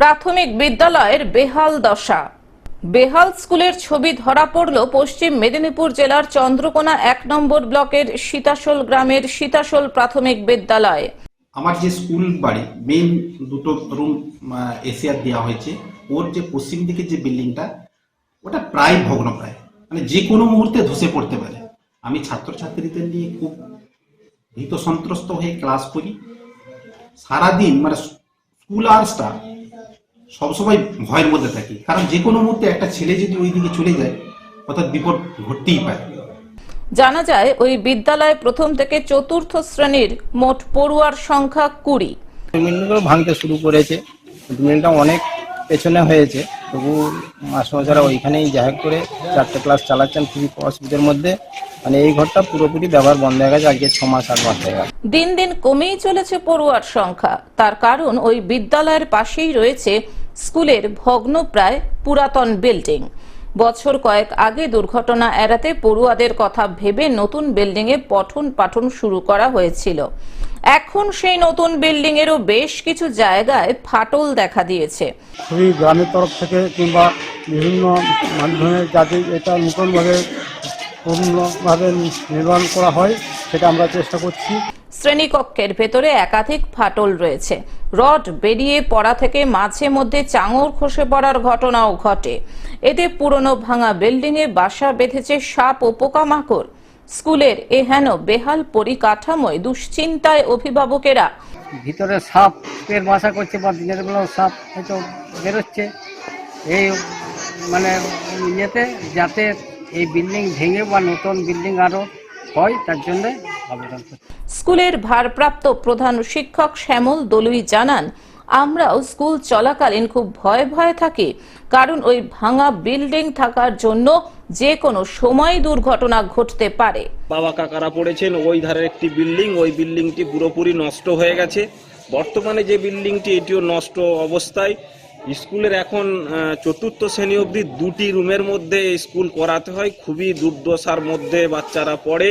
প্রাথমিক বিদ্যালয়ের বেহাল দশা। বেহাল স্কুলের ছবি ধরা পড়ল পশ্চিম মেদিনীপুর জেলার চন্দ্রকোনা এক নম্বর ব্লকের সীতাশোল গ্রামের সীতাশোল প্রাথমিক বিদ্যালয়। আমার যে স্কুল বাড়ি মেইন দুটো রুম এসিয়ার দেওয়া হয়েছে, ওর যে পশ্চিম দিকে যে বিল্ডিংটা, ওটা প্রায় ভগ্ন প্রায়। মানে যে কোনো মুহূর্তে ধসে পড়তে পারে। আমি ছাত্রছাত্রীদের নিয়ে খুব ভীত সন্ত্রস্ত হয়ে ক্লাস করি। সারাদিন মানে স্কুল আওয়ার্সটা সবসময় ভয়ের মধ্যে থাকি। কারণ যে কোনো মুহূর্তে একটা ছেলে যদি ওই দিকে চলে যায় অর্থাৎ বিপদ ঘটতেই পারে। জানা যায় ওই বিদ্যালয়ে প্রথম থেকে চতুর্থ শ্রেণির মোট পড়ুয়ার সংখ্যা কুড়ি। ভাঙতে শুরু করেছে। অনেক পেছনে হয়েছে। তবু মাস্টারমশাইরা ওইখানেই জাহের করে চারটে ক্লাস চালাচ্ছেন খুবই অসুবিধার মধ্যে। মানে এই ঘরটা পুরোপুরি ব্যবহার বন্ধ হয়ে গেছে আজকে ছ মাস আট মাস হয়ে গেছে। দিন দিন কমেই চলেছে পড়ুয়ার সংখ্যা। তার কারণ ওই বিদ্যালয়ের পাশেই রয়েছে স্কুলের ভগ্নপ্রায় পুরাতন বিল্ডিং। বছর কয়েক আগে দুর্ঘটনা এড়াতে পড়ুয়াদের কথা ভেবে নতুন বিল্ডিং এ পঠন পাঠন শুরু করা হয়েছিল। এখন সেই নতুন বিল্ডিং এরও বেশ কিছু জায়গায় ফাটল দেখা দিয়েছে। গ্রামের তরফ থেকে কিংবা বিভিন্ন মাধ্যমে যাতে এটা নতুনভাবে পূর্ণভাবে নির্মাণ করা হয়, সেটা আমরা চেষ্টা করছি। শ্রেণীকক্ষের ভেতরে একাধিক ফাটল রয়েছে। রড বেরিয়ে পড়া থেকে মাঝে মধ্যে চাঙর খসে পড়ার ঘটনাও ঘটে। এতে পুরনো ভাঙা বিল্ডিং এ বাসা বেঁধেছে সাপ ও পোকামাকড়। স্কুলের এহেন বেহাল পরিকাঠামোয় দুশ্চিন্তায় অভিভাবকেরা ভিতরে সাপের বাসা করছে বা দিনের বেলাও সাপ হয়তো বেরোচ্ছে। এই মানে ইয়েতে যাতে এই বিল্ডিং ভেঙে বা নতুন বিল্ডিং আরও হয়, তার জন্য স্কুলের ভারপ্রাপ্ত প্রধান শিক্ষক শ্যামল দলুই জানান আমরাও স্কুল চলাকালীন খুব ভয়ে ভয়ে থাকি কারণ ওই ভাঙা বিল্ডিং থাকার জন্য যে কোনো সময় দুর্ঘটনা ঘটতে পারে। বাবা কাকারা পড়েছেন ওই ধারের একটি বিল্ডিং ওই বিল্ডিংটি পুরোপুরি নষ্ট হয়ে গেছে। বর্তমানে যে বিল্ডিংটি এটিও নষ্ট অবস্থায়। স্কুলের এখন চতুর্থ শ্রেণি অবধি দুটি রুমের মধ্যে স্কুল করাতে হয়। খুবই দুর্দশার মধ্যে বাচ্চারা পড়ে।